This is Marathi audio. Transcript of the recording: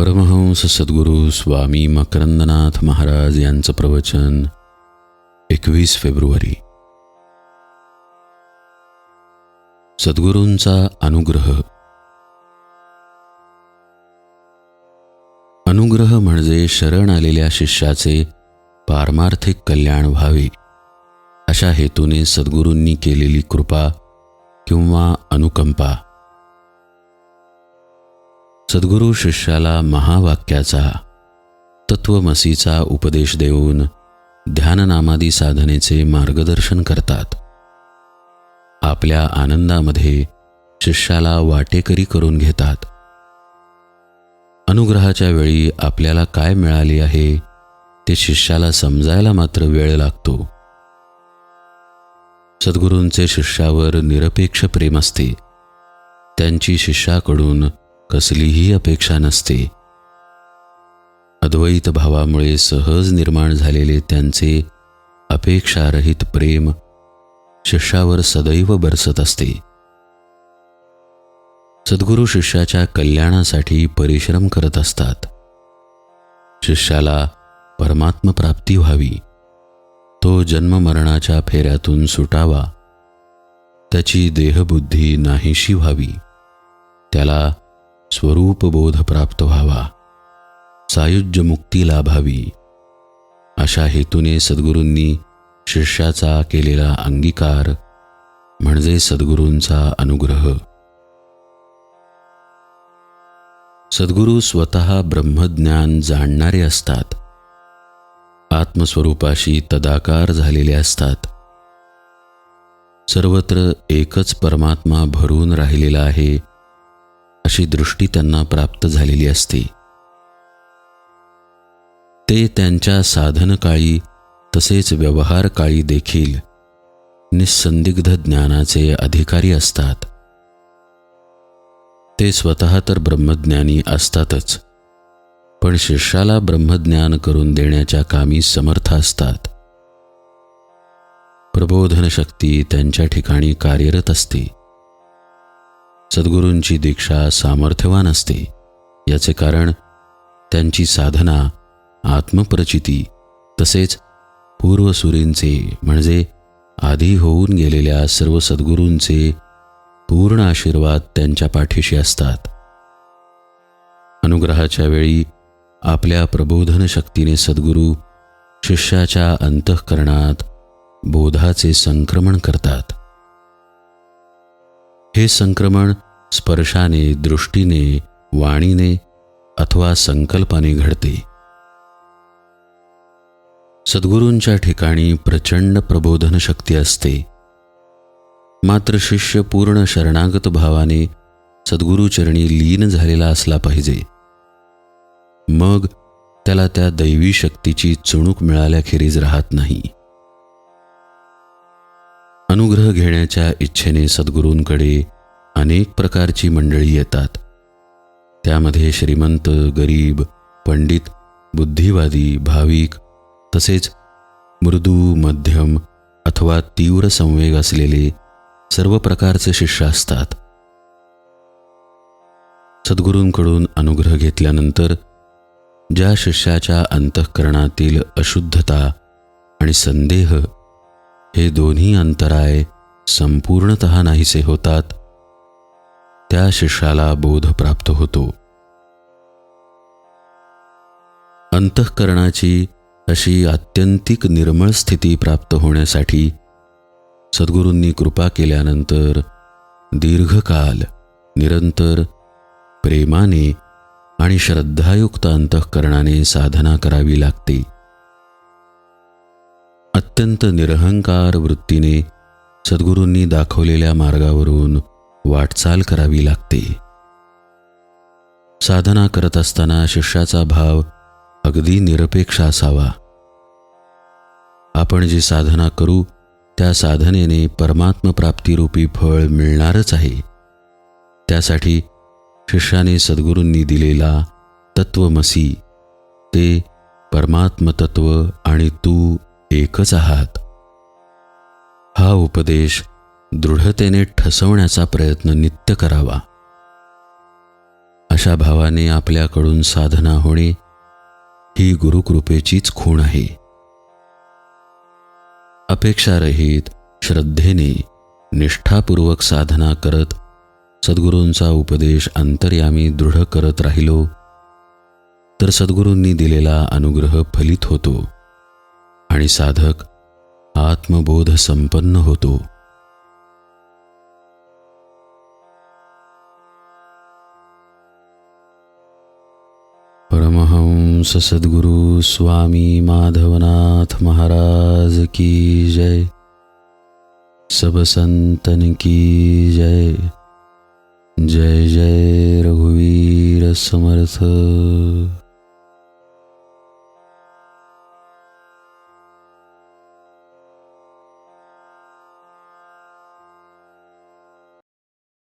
परमहंस सद्गुरू स्वामी मकरंदनाथ महाराज यांचं प्रवचन एकवीस फेब्रुवारी. सद्गुरूंचा अनुग्रह. अनुग्रह म्हणजे शरण आलेल्या शिष्याचे पारमार्थिक कल्याण व्हावे अशा हेतूने सद्गुरूंनी केलेली कृपा किंवा अनुकंपा. सद्गुरू शिष्याला महावाक्याचा तत्वमसीचा उपदेश देऊन ध्याननामादी साधनेचे मार्गदर्शन करतात. आपल्या आनंदामध्ये शिष्याला वाटेकरी करून घेतात. अनुग्रहाच्या वेळी आपल्याला काय मिळाले आहे ते शिष्याला समजायला मात्र वेळ लागतो. सद्गुरूंचे शिष्यावर निरपेक्ष प्रेम असते. त्यांची शिष्याकडून कसलीही अपेक्षा नसते. अद्वैत भावामुळे सहज निर्माण झालेले त्यांचे अपेक्षारहित प्रेम शिष्यावर सदैव बरसत असते. सद्गुरू शिष्याच्या कल्याणासाठी परिश्रम करत असतात. शिष्याला परमात्म प्राप्ती व्हावी. तो जन्ममरणाच्या फेऱ्यातून सुटावा. त्याची देहबुद्धी नाहीशी व्हावी. त्याला स्वरूपबोध प्राप्त व्हावा. सायुज्य मुक्ती लाभावी. अशा हेतूने सद्गुरूंनी शिष्याचा केलेला अंगीकार म्हणजे सद्गुरूंचा अनुग्रह. सद्गुरू स्वतः ब्रह्मज्ञान जाणणारे असतात. आत्मस्वरूपाशी तदाकार झालेले असतात. सर्वत्र एकच परमात्मा भरून राहिलेला आहे अशी दृष्टी त्यांना प्राप्त झालेली असते. ते त्यांच्या साधनकाळी तसेच व्यवहारकाळी देखील निस्संदिग्ध ज्ञानाचे अधिकारी असतात. ते स्वतः तर ब्रह्मज्ञानी असतातच पण शिष्याला ब्रह्मज्ञान करून देण्याच्या कामी समर्थ असतात. प्रबोधन शक्ती त्यांच्या ठिकाणी कार्यरत असते. सद्गुरूंची दीक्षा सामर्थ्यवान असते. याचे कारण त्यांची साधना आत्मप्रचिती तसेच पूर्वसुरींचे म्हणजे आधी होऊन गेलेल्या सर्व सद्गुरूंचे पूर्ण आशीर्वाद त्यांच्या पाठीशी असतात. अनुग्रहाच्या वेळी आपल्या प्रबोधन शक्तीने सद्गुरू शिष्याच्या अंतःकरणात बोधाचे संक्रमण करतात. हे संक्रमण स्पर्शाने दृष्टीने वाणीने अथवा संकल्पाने घडते. सद्गुरूंच्या ठिकाणी प्रचंड प्रबोधन शक्ती असते. मात्र शिष्य पूर्ण शरणागत भावाने सद्गुरूचरणी लीन झालेला असला पाहिजे. मग त्याला त्या दैवी शक्तीची चुणूक मिळाल्याखेरीज राहत नाही. अनुग्रह घेण्याच्या इच्छेने सद्गुरूंकडे अनेक प्रकारची मंडळी येतात. त्यामध्ये श्रीमंत गरीब पंडित बुद्धिवादी भाविक तसेच मृदू मध्यम अथवा तीव्र संवेग असलेले सर्व प्रकारचे शिष्य असतात. सद्गुरूंकडून अनुग्रह घेतल्यानंतर ज्या शिष्याच्या अंतःकरणातील अशुद्धता आणि संदेह हे दोन्ही अंतराय संपूर्णत नाहीसे होतात. त्या शिष्याला बोध प्राप्त होतो. अंतःकरणाची अशी आत्यंतिक निर्मळ स्थिती प्राप्त होण्यासाठी सद्गुरूंनी कृपा केल्यानंतर दीर्घकाल निरंतर प्रेमाने आणि श्रद्धायुक्त अंतःकरणाने साधना करावी लागते. अत्यंत निरहंकार वृत्तीने सद्गुरूंनी दाखवलेल्या मार्गावरून वाटचाल करावी लागते. साधना करत असताना शिष्याचा भाव अगदी निरपेक्ष असावा. आपण जी साधना करू त्या साधनेने परमात्मप्राप्तीरूपी फळ मिळणारच आहे. त्यासाठी शिष्याने सद्गुरूंनी दिलेला तत्वमसी ते परमात्मतत्व आणि तू एकच आहात. हा उपदेश दृढतेने ठसवण्याचा प्रयत्न नित्य करावा. अशा भावाने आपल्याकडून साधना होणे ही गुरुकृपेचीच खूण आहे. अपेक्षारहित श्रद्धेने निष्ठापूर्वक साधना करत सद्गुरूंचा उपदेश अंतर्यामी दृढ करत राहिलो तर सद्गुरूंनी दिलेला अनुग्रह फलित होतो. आणि साधक आत्मबोध संपन्न होतो. परमहंस सद्गुरु स्वामी माधवनाथ महाराज की जय. सब संतन की जय. जय जय रघुवीर समर्थ.